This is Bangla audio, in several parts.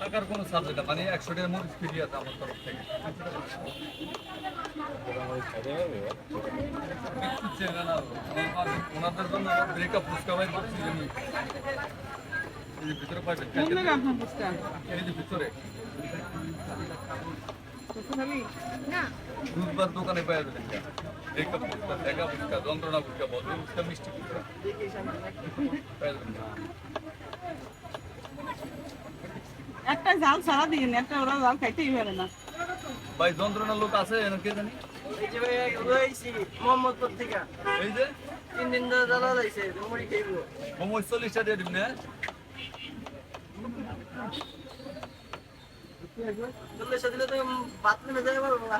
টাকার কোনো সাবজেক্ট মানে একশো টাকার মধ্যে ফ্রি আছে আমার তরফ থেকে। আমার ওনাদের জন্য ব্রেকআপ ফুচকা বাই করছি আমি এই যে ভিতরে পাইবেন এই যে ভিতরে। খালি দুধবার দোকানে পাই যাবেন ব্রেকআপ ফুচকা দেখা ফুচকা যন্ত্রণা ফুচকা বদ্ধ ফুচকা মিষ্টি ফুচকা। একটা জাল সারা দিন একটা ওরা জাল খাইতেই পারে না। ভাই যন্ত্রণা লোক আছে কে জানি? এই যে ভাই রয়েছি মোহাম্মদপুর থেকে এই যে? তিন দিন ধরে জ্বালা যাইছে মুড়ি খাইবো। মোমো চল্লিশটা দিয়ে দিবি না চল্লিশ দিলে তো বাথরুমে যাই পারব না।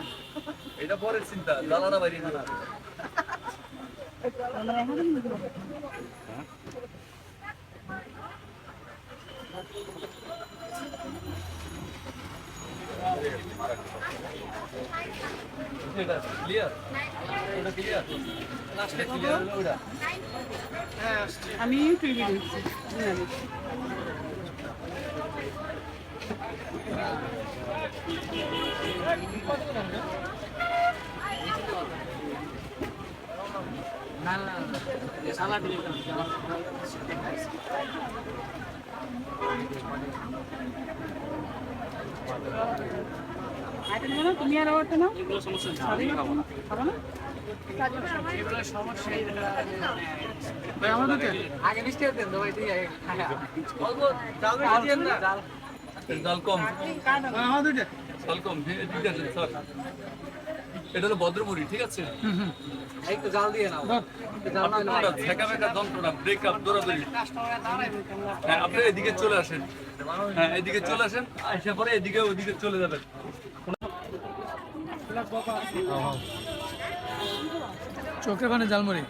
এটা পরের চিন্তা জ্বালাটা বাইরে না মানে এখন এটা ক্লিয়ার এটা ক্লিয়ার লাস্টে ক্লিয়ার হলো ওটা আমি টিভি দেখছি। না না সালাড আইটেম জানো তুমি আর ওটা নাও। খাবে না? আগে মিষ্টি দেন ভাই ঠিক আছে এটা হলো ভদ্রপুরি ঠিক আছে? একটু জাল দিয়ে নাও। ব্রেকআপ দৌড়াদৌড়ি। হ্যাঁ আপনি এদিকে চলে আসেন। হ্যাঁ এদিকে চলে আসেন আসে পরে এদিকে ওদিকে চলে যাবেন। চোখে পানে জালমুড়ি